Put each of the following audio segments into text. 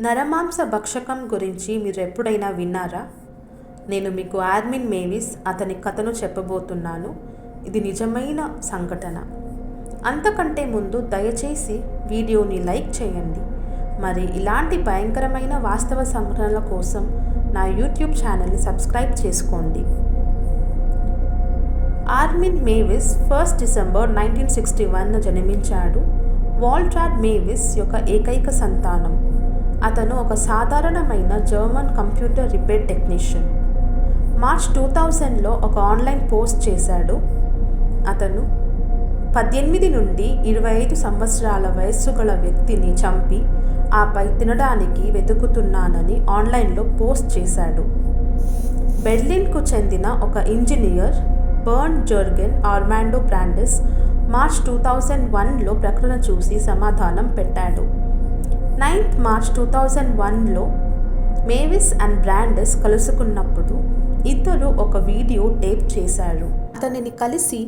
నరమాంస భక్షకం గురించి మీరు ఎప్పుడైనా విన్నారా? నేను మీకు ఆర్మిన్ మేవిస్ అతని కథను చెప్పబోతున్నాను. ఇది నిజమైన సంఘటన. అంతకంటే ముందు దయచేసి వీడియోని లైక్ చేయండి. మరి ఇలాంటి భయంకరమైన వాస్తవ సంఘటనల కోసం నా యూట్యూబ్ ఛానల్ని సబ్స్క్రైబ్ చేసుకోండి. Armin Meiwes first December nineteen sixty one జన్మించాడు. వాల్ట్రాడ్ మేవిస్ యొక్క ఏకైక సంతానం. అతను ఒక సాధారణమైన German computer repair technician. March two థౌజండ్లో ఒక ఆన్లైన్ పోస్ట్ చేశాడు. అతను పద్దెనిమిది నుండి ఇరవై ఐదు సంవత్సరాల వయస్సు గల వ్యక్తిని చంపి ఆపై తినడానికి వెతుకుతున్నానని ఆన్లైన్లో పోస్ట్ చేశాడు. బెర్లిన్కు చెందిన ఒక engineer Bernd Jurgen Armando Brandes March two thousand వన్లో ప్రకటన చూసి సమాధానం పెట్టాడు. నైన్త్ మార్చ్ టూ థౌజండ్ వన్లో మేవిస్ అండ్ బ్రాండెస్ కలుసుకున్నప్పుడు ఇద్దరు ఒక వీడియో టేప్ చేశారు. అతనిని కలిసి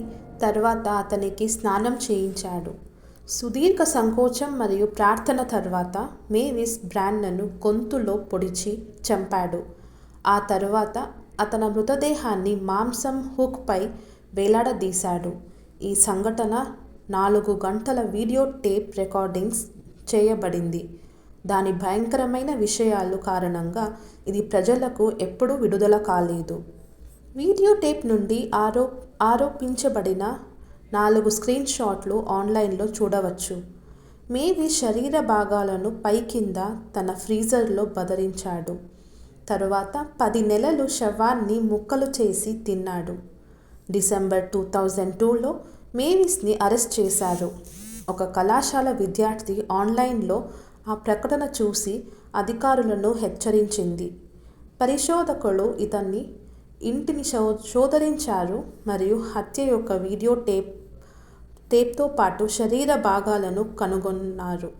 తర్వాత అతనికి స్నానం చేయించాడు. సుదీర్ఘ సంకోచం మరియు ప్రార్థన తర్వాత మేవిస్ బ్రాండ్ను గొంతులో పొడిచి చంపాడు. ఆ తర్వాత అతని మృతదేహాన్ని మాంసం హుక్పై వేలాడదీశాడు. ఈ సంఘటన నాలుగు గంటల వీడియో టేప్ రికార్డింగ్స్ చేయబడింది. దాని భయంకరమైన విషయాలు కారణంగా ఇది ప్రజలకు ఎప్పుడూ విడుదల కాలేదు. వీడియో టేప్ నుండి ఆరో ఆరోపించబడిన నాలుగు స్క్రీన్ షాట్లు ఆన్లైన్లో చూడవచ్చు. మేవి శరీర భాగాలను పై కింద తన ఫ్రీజర్లో బదరించాడు. తరువాత పది నెలలు శవాన్ని ముక్కలు చేసి తిన్నాడు. డిసెంబర్ టూ థౌజండ్ టూలో మేవిస్ని అరెస్ట్ చేశారు. ఒక కళాశాల విద్యార్థి ఆన్లైన్లో ఆ ప్రకటన చూసి అధికారులను హెచ్చరించింది. పరిశోధకులు ఇతన్ని ఇంటిని శో శోధరించారు మరియు హత్య యొక్క వీడియో టేప్ టేప్తో పాటు శరీర భాగాలను కనుగొన్నారు.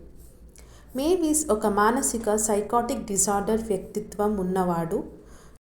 మేవీస్ ఒక మానసిక సైకాటిక్ డిజార్డర్ వ్యక్తిత్వం ఉన్నవాడు.